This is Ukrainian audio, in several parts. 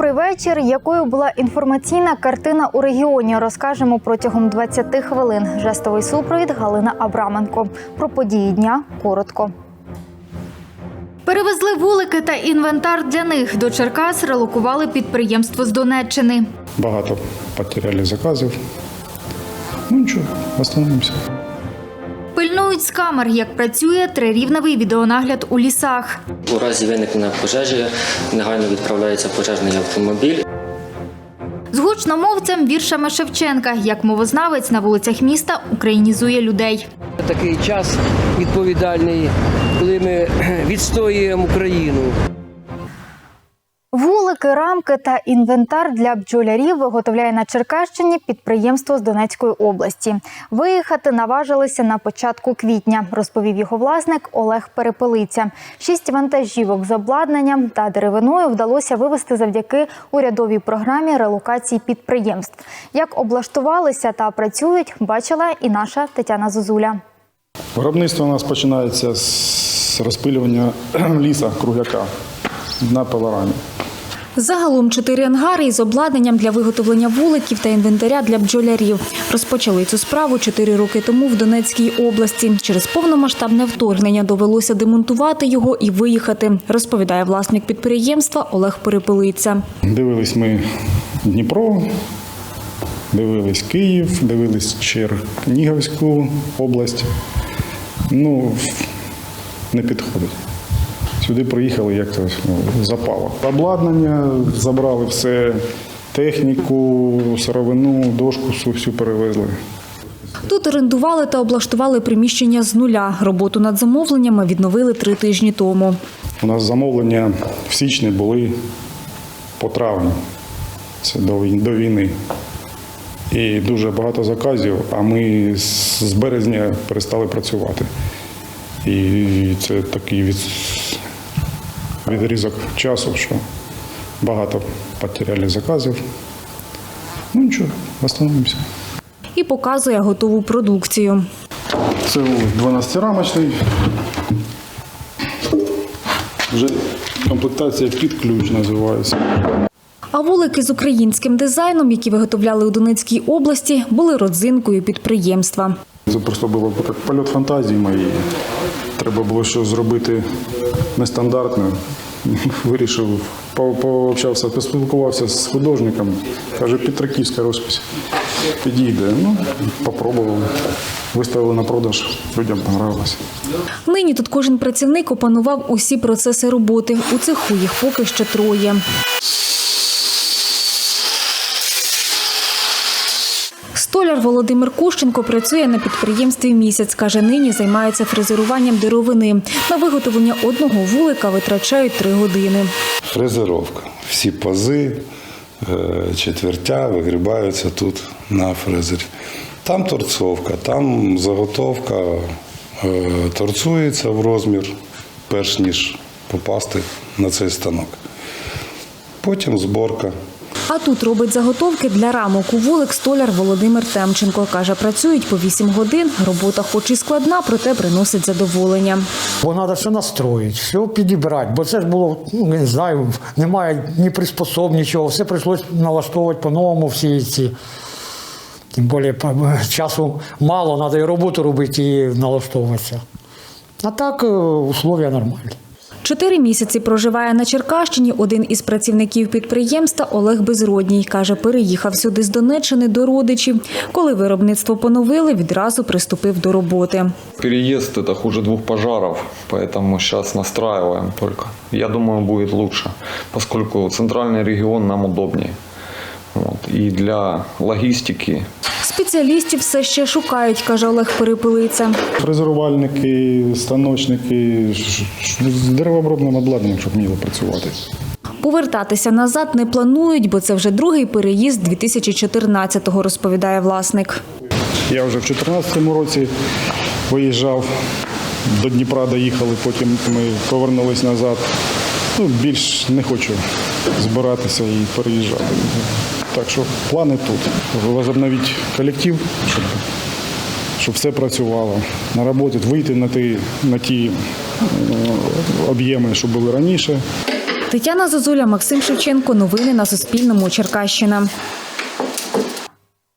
Добрий вечір. Якою була інформаційна картина у регіоні? Розкажемо протягом 20 хвилин. Жестовий супровід Галина Абраменко. Про події дня коротко. Перевезли вулики та інвентар для них. До Черкас релокували підприємство з Донеччини. Багато потеряли заказів. Ну нічого, остановимося. Пильнують з камер, як працює трирівневий відеонагляд у лісах. У разі виникнення пожежі негайно відправляється пожежний автомобіль. З гучномовцем віршами Шевченка, як мовознавець на вулицях міста українізує людей. Такий час відповідальний, коли ми відстоюємо Україну. Вулики, рамки та інвентар для бджолярів виготовляє на Черкащині підприємство з Донецької області. Виїхати наважилися на початку квітня, розповів його власник Олег Перепелиця. Шість вантажівок з обладнанням та деревиною вдалося вивезти завдяки урядовій програмі релокації підприємств. Як облаштувалися та працюють, бачила і наша Тетяна Зозуля. Виробництво у нас починається з розпилювання ліса кругляка на пилорамі. Загалом чотири ангари із обладнанням для виготовлення вуликів та інвентаря для бджолярів. Розпочали цю справу чотири роки тому в Донецькій області. Через повномасштабне вторгнення довелося демонтувати його і виїхати, розповідає власник підприємства Олег Перепелиця. Дивились ми Дніпро, дивились Київ, дивились Чернігівську область. Ну, не підходить. Сюди приїхали як то ну, запало. Обладнання забрали все, техніку, сировину, дошку всю, всю перевезли. Тут орендували та облаштували приміщення з нуля. Роботу над замовленнями відновили три тижні тому. У нас замовлення в січні були по травні. Це до, вій- до війни. І дуже багато заказів, а ми з з березня перестали працювати. І це такий від, відрізок часу, що багато потеряли заказів. Ну нічого, остановимося. І показує готову продукцію. Це 12-рамочний. Вже комплектація під ключ називається. А вулики з українським дизайном, які виготовляли у Донецькій області, були родзинкою підприємства. Це просто було як польот фантазії моєї. Треба було щось зробити нестандартне. Вирішив, по- пообщався, поспілкувався з художником. Каже, Петраківська розпись. Підійде. Ну, попробували. Виставили на продаж, людям понравилось. Нині тут кожен працівник опанував усі процеси роботи. У цеху їх поки що троє. Столяр Володимир Кущенко працює на підприємстві місяць. Каже, нині займається фрезеруванням деревини. На виготовлення одного вулика витрачають три години. Фрезеровка. Всі пази, е, четвертя вигрібаються тут на фрезері. Там торцовка, там заготовка е, торцується в розмір, перш ніж попасти на цей станок. Потім зборка. А тут робить заготовки для рамок у вулик столяр Володимир Темченко. Каже, працюють по 8 годин. Робота хоч і складна, проте приносить задоволення. Бо треба все настроїти, все підібрати. Бо це ж було, ну не знаю, немає ні приспособ, нічого. Все прийшлось налаштовувати по-новому всі ці. Тим більше часу мало, треба і роботу робити, і налаштовуватися. А так е, условия нормальні. Чотири місяці проживає на Черкащині один із працівників підприємства Олег Безродній. Каже, переїхав сюди з Донеччини до родичів. Коли виробництво поновили, відразу приступив до роботи. Переезд это хуже двух пожаров, поэтому сейчас настраиваем только. Я думаю, будет лучше, поскольку центральный регион нам удобнее. Вот. И для логистики Спеціалістів все ще шукають, каже Олег Перепелиця. Фрезерувальники, станочники, з деревообробним обладнанням, щоб вміли працювати. Повертатися назад не планують, бо це вже другий переїзд 2014-го, розповідає власник. Я вже в 2014 році виїжджав, до Дніпра доїхали, потім ми повернулись назад. Ну, більш не хочу збиратися і переїжджати. Так що плани тут. Возобновити колектив, щоб, щоб все працювало. На роботі вийти на ті, на ті е, об'єми, що були раніше. Тетяна Зозуля, Максим Шевченко. Новини на Суспільному. Черкащина.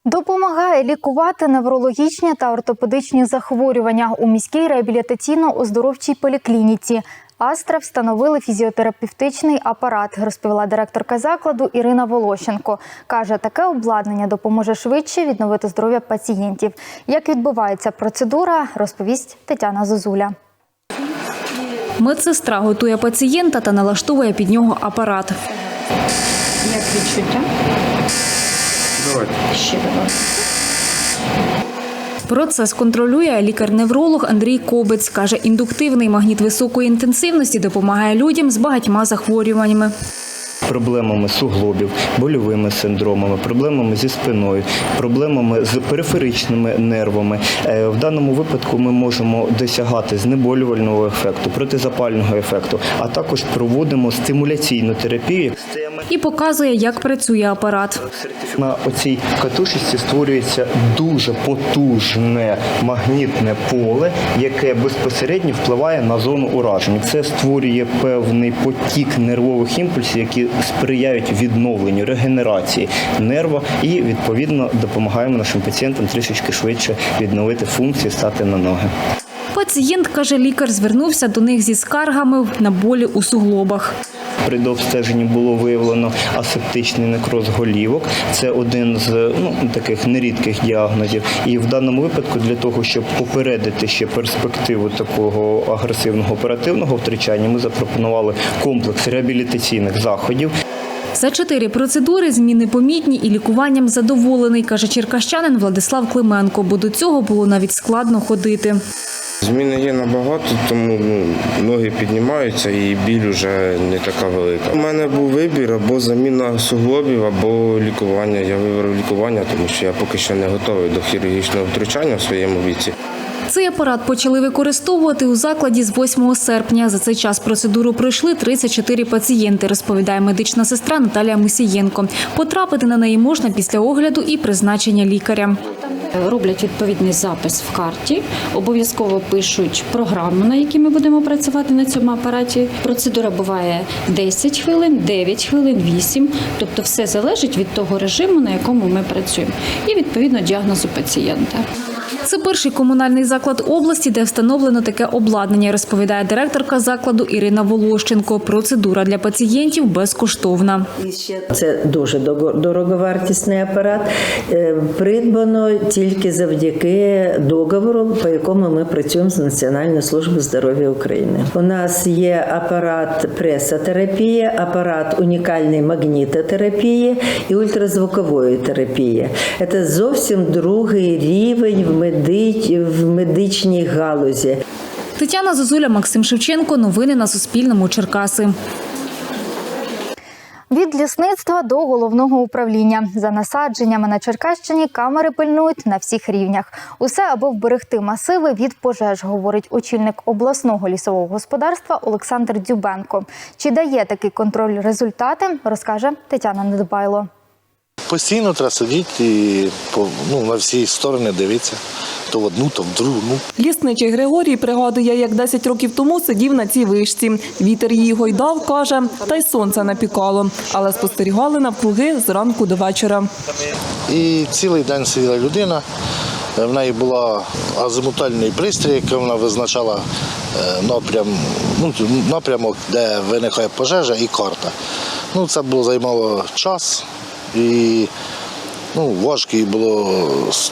Допомагає лікувати неврологічні та ортопедичні захворювання у міській реабілітаційно-оздоровчій поліклініці. Астра встановили фізіотерапевтичний апарат, розповіла директорка закладу Ірина Волощенко. Каже, таке обладнання допоможе швидше відновити здоров'я пацієнтів. Як відбувається процедура, розповість Тетяна Зозуля. Медсестра готує пацієнта та налаштовує під нього апарат. Як відчуття? Давайте. Ще давай. Процес контролює лікар-невролог Андрій Кобець. Каже, індуктивний магніт високої інтенсивності допомагає людям з багатьма захворюваннями. Проблемами суглобів, больовими синдромами, проблемами зі спиною, проблемами з периферичними нервами. Е, В даному випадку ми можемо досягати знеболювального ефекту, протизапального ефекту, а також проводимо стимуляційну терапію. І показує, як працює апарат. На оцій катушечці створюється дуже потужне магнітне поле, яке безпосередньо впливає на зону ураження. Це створює певний потік нервових імпульсів, які сприяють відновленню, регенерації нерва і відповідно допомагаємо нашим пацієнтам трішечки швидше відновити функції, стати на ноги. Пацієнт, каже лікар, звернувся до них зі скаргами на болі у суглобах. При дообстеженні було виявлено асептичний некроз голівок. Це один з ну, таких нерідких діагнозів. І в даному випадку для того, щоб попередити ще перспективу такого агресивного оперативного втручання, ми запропонували комплекс реабілітаційних заходів. За чотири процедури зміни помітні і лікуванням задоволений, каже черкащанин Владислав Клименко, бо до цього було навіть складно ходити. Зміни є набагато, тому ну, ноги піднімаються і біль вже не така велика. У мене був вибір або заміна суглобів, або лікування. Я вибрав лікування, тому що я поки що не готовий до хірургічного втручання в своєму віці. Цей апарат почали використовувати у закладі з 8 серпня. За цей час процедуру пройшли 34 пацієнти, розповідає медична сестра Наталія Мусієнко. Потрапити на неї можна після огляду і призначення лікаря. Роблять відповідний запис в карті, обов'язково пишуть програму, на якій ми будемо працювати на цьому апараті. Процедура буває 10 хвилин, 9 хвилин, 8. Тобто все залежить від того режиму, на якому ми працюємо, і відповідно діагнозу пацієнта. Це перший комунальний заклад області, де встановлено таке обладнання, розповідає директорка закладу Ірина Волощенко. Процедура для пацієнтів безкоштовна. Це дуже дороговартісний апарат. Е, Придбано тільки завдяки договору, по якому ми працюємо з Національною службою здоров'я України. У нас є апарат пресотерапії, апарат унікальної магнітотерапії і ультразвукової терапії. Це зовсім другий рівень в, медич... в медичній галузі. Тетяна Зозуля, Максим Шевченко. Новини на Суспільному. Черкаси. Від лісництва до головного управління за насадженнями на Черкащині камери пильнують на всіх рівнях. Усе аби вберегти масиви від пожеж, говорить очільник обласного лісового господарства Олександр Дзюбенко. Чи дає такий контроль результати, розкаже Тетяна Недбайло. Постійно треба сидіти і по, ну, на всі сторони дивитися. То в одну, то в другу. Ну, Лісничий Григорій пригадує, як 10 років тому сидів на цій вишці. Вітер її гойдав, каже, та й сонце напікало. Але спостерігали навкруги зранку до вечора. і цілий день сиділа людина. В неї була азимутальний пристрій, який вона визначала е, напрям, ну, напрямок, де виникає пожежа, і карта. Ну, це було займало час і ну, важко їй було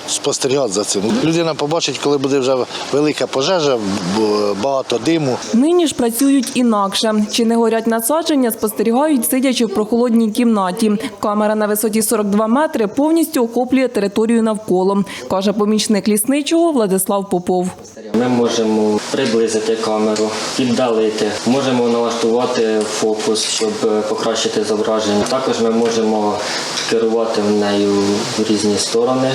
спостерігати за цим. Людина побачить, коли буде вже велика пожежа, багато диму. Нині ж працюють інакше. Чи не горять насадження, спостерігають, сидячи в прохолодній кімнаті. Камера на висоті 42 метри повністю охоплює територію навколо, каже помічник лісничого Владислав Попов. Ми можемо приблизити камеру, віддалити, можемо налаштувати фокус, щоб е, покращити зображення. Також ми можемо керувати в нею в різні сторони.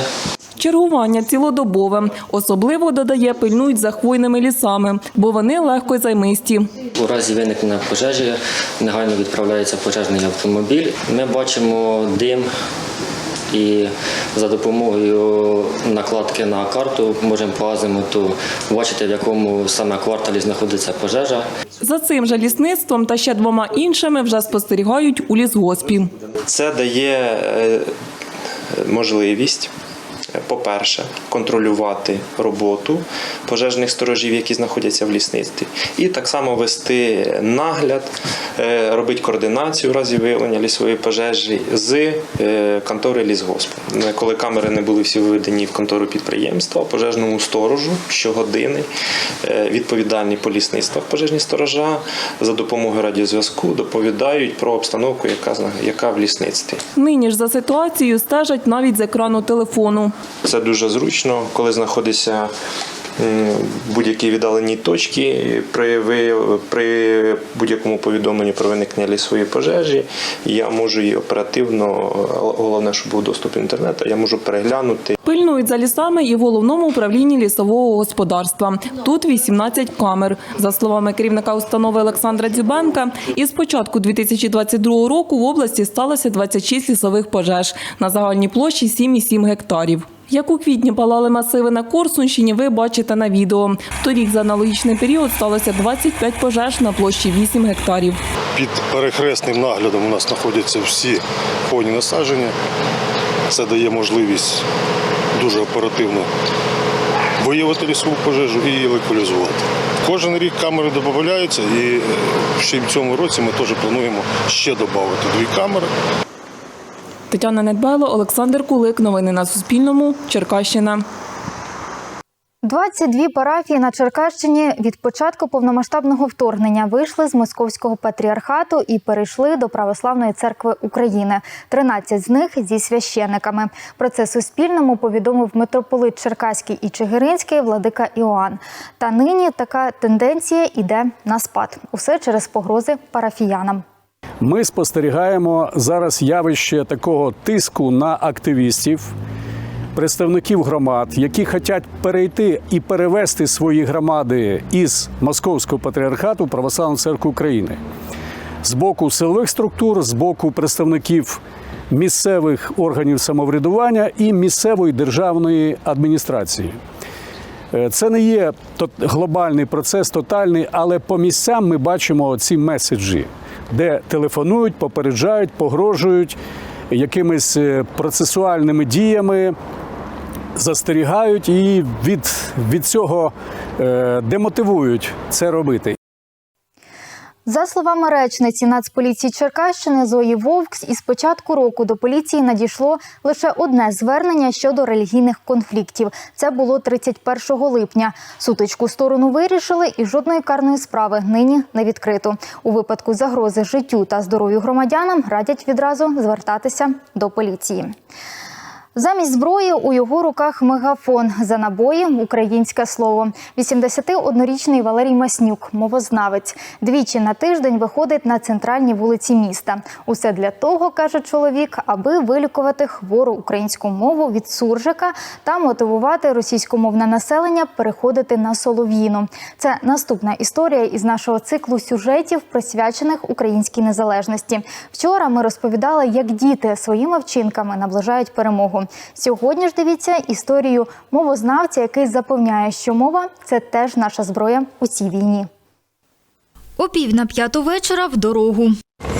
Чергування цілодобове. Особливо додає пильнують за хвойними лісами, бо вони легко займисті. У разі виникнення пожежі негайно відправляється пожежний автомобіль. Ми бачимо дим, і за допомогою накладки на карту можемо по азимуту бачити, в якому саме кварталі знаходиться пожежа. За цим же лісництвом та ще двома іншими вже спостерігають у лісгоспі. Це дає е, можливість, по-перше, контролювати роботу пожежних сторожів, які знаходяться в лісництві, і так само вести нагляд, е, робити координацію в разі виявлення лісової пожежі з е, контори лісгоспу. Е, Коли камери не були всі виведені в контору підприємства, пожежному сторожу щогодини е, відповідальні по лісництвах пожежні сторожа за допомогою радіозв'язку доповідають про обстановку, яка яка в лісництві. Нині ж за ситуацією стежать навіть з екрану телефону. Це дуже зручно, коли знаходиться м, будь-які віддалені точки при, при будь-якому повідомленні про виникнення лісової пожежі. Я можу її оперативно, головне, щоб був доступ інтернету, я можу переглянути Пильнують за лісами і в головному управлінні лісового господарства. Тут 18 камер. За словами керівника установи Олександра Дзюбенка, із початку 2022 року в області сталося 26 лісових пожеж на загальній площі 7,7 гектарів. Як у квітні палали масиви на Корсунщині, ви бачите на відео. Торік за аналогічний період сталося 25 пожеж на площі 8 гектарів. Під перехресним наглядом у нас знаходяться всі хвойні насадження. Це дає можливість дуже оперативно виявити лісову пожежу і її локалізувати. Кожен рік камери додаються, і ще в цьому році ми теж плануємо ще додати дві камери. Тетяна Недбайло, Олександр Кулик. Новини на Суспільному. Черкащина. 22 парафії на Черкащині від початку повномасштабного вторгнення вийшли з московського патріархату і перейшли до Православної церкви України. 13 з них зі священиками. Про це Суспільному повідомив митрополит Черкаський і Чигиринський владика Іоанн. Та нині така тенденція йде на спад. Усе через погрози парафіянам. Ми спостерігаємо зараз явище такого тиску на активістів, представників громад, які хочуть перейти і перевести свої громади із Московського патріархату в Православну церкву України з боку силових структур, з боку представників місцевих органів самоврядування і місцевої державної адміністрації. Е, Це не є глобальний процес, тотальний, але по місцям ми бачимо ці меседжі, де телефонують, попереджають, погрожують якимись е, процесуальними діями, застерігають і від, від цього е, демотивують це робити. За словами речниці Нацполіції Черкащини Зої Вовкс, із початку року до поліції надійшло лише одне звернення щодо релігійних конфліктів. Це було 31 липня. Сутичку сторону вирішили, і жодної карної справи нині не відкрито. У випадку загрози життю та здоров'ю громадянам радять відразу звертатися до поліції. Замість зброї у його руках мегафон за набої українське слово. 81-річний Валерій Маснюк, мовознавець, двічі на тиждень виходить на центральні вулиці міста. Усе для того, каже чоловік, аби вилікувати хвору українську мову від суржика та мотивувати російськомовне населення переходити на солов'їну. Це наступна історія із нашого циклу сюжетів, присвячених українській незалежності. Вчора ми розповідали, як діти своїми вчинками наближають перемогу. Сьогодні ж дивіться історію мовознавця, який запевняє, що мова це теж наша зброя у цій війні. О пів на п'яту вечора в дорогу.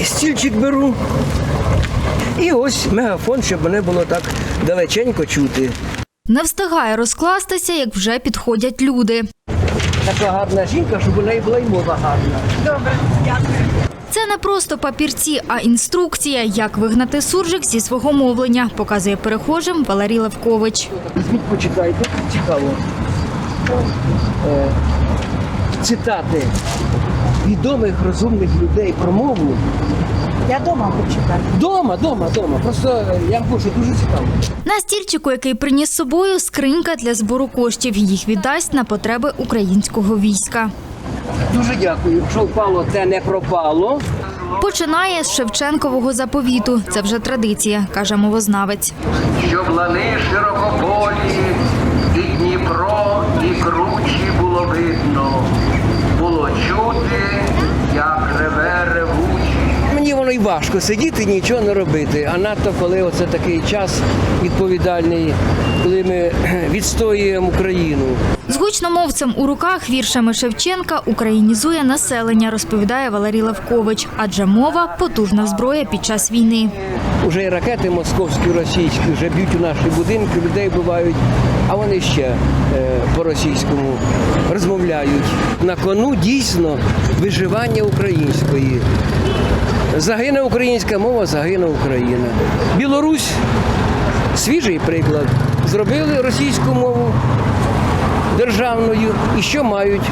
Стільчик беру. І ось мегафон, щоб мене було так далеченько чути. Не встигає розкластися, як вже підходять люди. Така гарна жінка, щоб у неї була й мова гарна. Добре, дякую. Це не просто папірці, а інструкція, як вигнати суржик зі свого мовлення, показує перехожим Валерій Левкович. Візьміть, почитайте, цікаво. Е, цитати відомих розумних людей про мову. Я дома почитаю. Дома, дома, дома. Просто е, я хочу дуже цікаво. На стільчику, який приніс з собою, скринька для збору коштів. Їх віддасть на потреби українського війська. Дуже дякую. що впало, це не пропало. Починає з Шевченкового заповіту. Це вже традиція, каже мовознавець. Щоб лани широкополі, і Дніпро, і кручі було видно, було чути, як реве ревучі. Мені воно й важко. сидіти і нічого не робити. А надто коли оце такий час відповідальний, коли ми відстоюємо Україну. З гучномовцем у руках віршами Шевченка українізує населення, розповідає Валерій Левкович. Адже мова потужна зброя під час війни. Уже і ракети московські, російські вже б'ють у наші будинки, людей бувають, а вони ще е, по-російському розмовляють. На кону дійсно виживання української. Загине українська мова, загине Україна. Білорусь свіжий приклад. Зробили російську мову державною і що мають?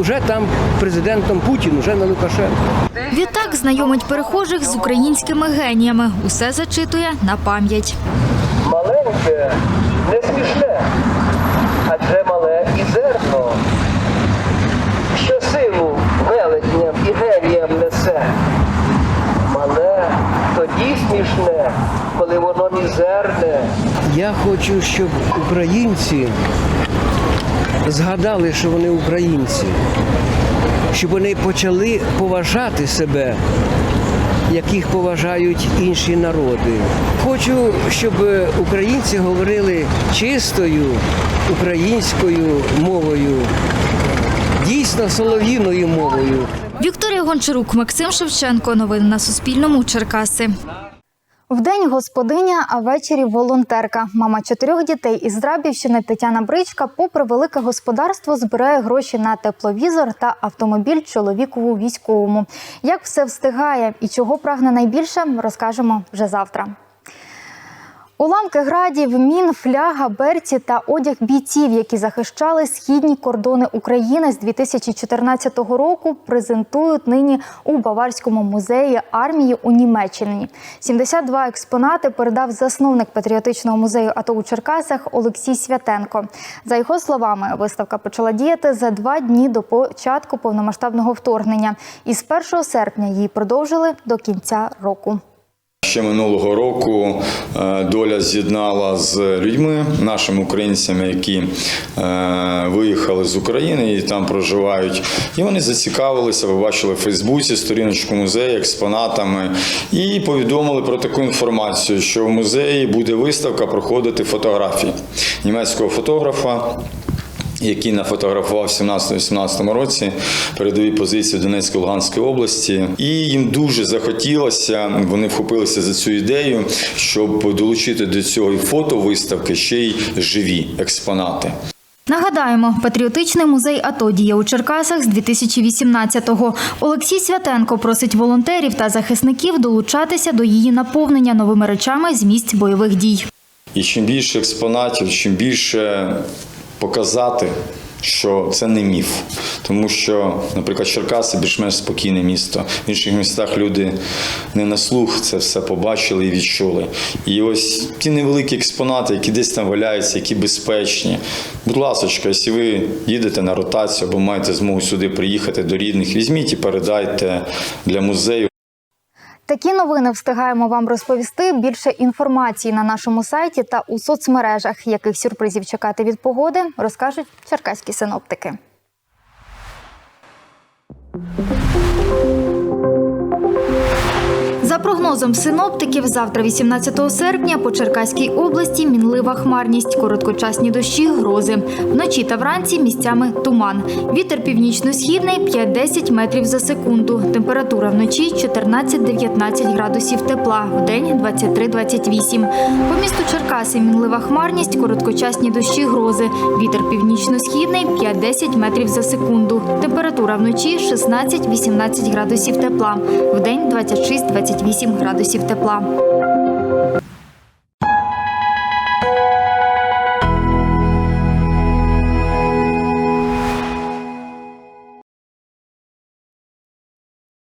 Уже там президентом Путін, уже не Лукашенко. Відтак знайомить перехожих з українськими геніями. Усе зачитує на пам'ять. Маленьке Я хочу, щоб українці згадали, що вони українці, щоб вони почали поважати себе, як їх поважають інші народи. Хочу, щоб українці говорили чистою українською мовою, дійсно солов'їною мовою. Вікторія Гончарук, Максим Шевченко. Новини на Суспільному. Черкаси. Вдень господиня, а ввечері волонтерка. Мама чотирьох дітей із Драбівщини Тетяна Бричка, попри велике господарство, збирає гроші на тепловізор та автомобіль чоловікову військовому. Як все встигає і чого прагне найбільше, розкажемо вже завтра. Уламки градів, мін, фляга, берці та одяг бійців, які захищали східні кордони України з 2014 року, презентують нині у Баварському музеї армії у Німеччині. 72 експонати передав засновник патріотичного музею АТО у Черкасах Олексій Святенко. За його словами, виставка почала діяти за два дні до початку повномасштабного вторгнення. І з 1 серпня її продовжили до кінця року. Ще минулого року е, доля з'єднала з людьми, нашими українцями, які е, виїхали з України і там проживають. І вони зацікавилися, ви бачили в Фейсбуці сторіночку музею експонатами і повідомили про таку інформацію, що в музеї буде виставка проходити фотографії німецького фотографа який нафотографував в 17-18 році передові позиції Донецької Луганської області, і їм дуже захотілося. Вони вхопилися за цю ідею, щоб долучити до цього фотовиставки ще й живі експонати. Нагадаємо, патріотичний музей АТО діє у Черкасах з 2018-го. Олексій Святенко просить волонтерів та захисників долучатися до її наповнення новими речами з місць бойових дій. І чим більше експонатів, чим більше показати, що це не міф. Тому що, наприклад, Черкаси більш-менш спокійне місто. В інших містах люди не на слух це все побачили і відчули. І ось ті невеликі експонати, які десь там валяються, які безпечні. Будь ласка, якщо ви їдете на ротацію або маєте змогу сюди приїхати до рідних, візьміть і передайте для музею. Такі новини встигаємо вам розповісти. Більше інформації на нашому сайті та у соцмережах. Яких сюрпризів чекати від погоди, розкажуть черкаські синоптики. Прогнозом синоптиків, завтра, 18 серпня, по Черкаській області мінлива хмарність, короткочасні дощі, грози. Вночі та вранці місцями туман. Вітер північно-східний 5-10 метрів за секунду. Температура вночі 14-19 градусів тепла, вдень 23-28. По місту Черкаси мінлива хмарність, короткочасні дощі, грози. Вітер північно-східний 5-10 метрів за секунду. Температура вночі 16-18 градусів тепла, вдень 26-28 градусів тепла.